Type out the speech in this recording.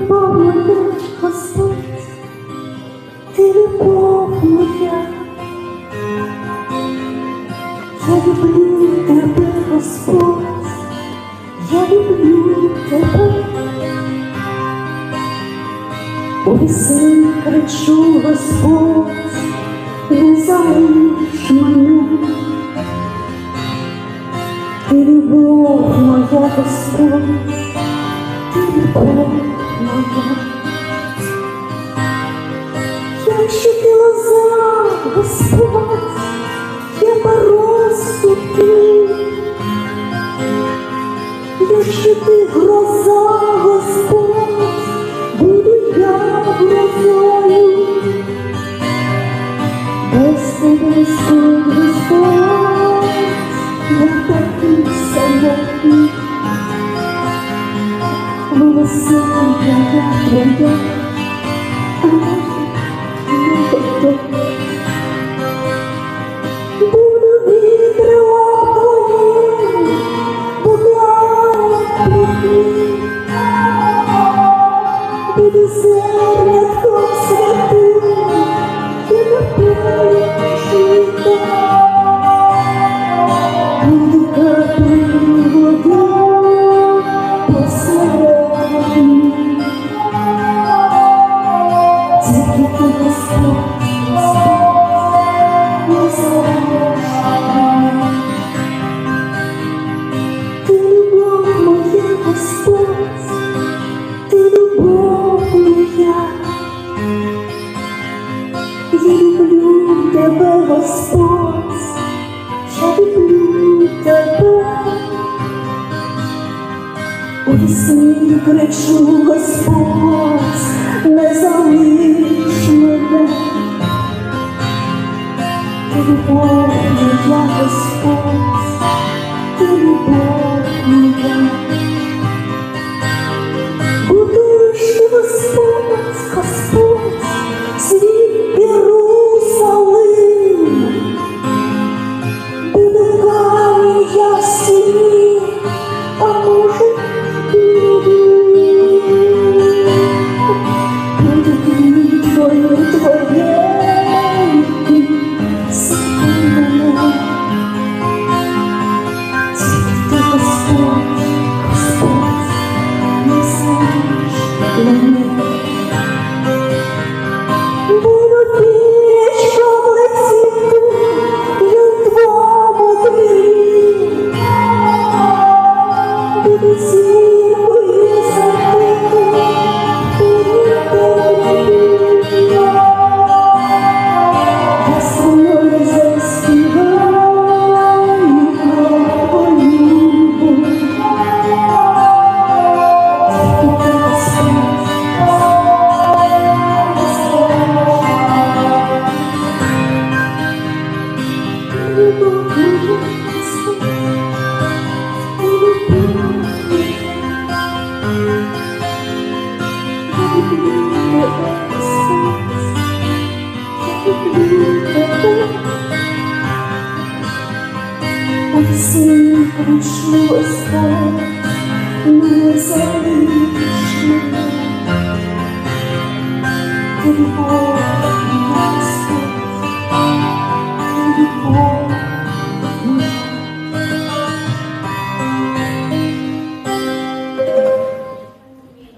любов моя, Господь, ти любов моя. Я люблю тебе, Господь, я люблю тебе. У весні кричу, Господь, не залиш мене. Ти любов моя, Господь, я поросту ти. Якщо ти гроза, Господь, буду я грозою. Без тебе сил, Господь, я такий самотний. Милосердя я твоя, вісні кричу, Господь, не залиш мене. Ти любов моя, Господь, ти любов моя. Буду Всі прийшли Господь, не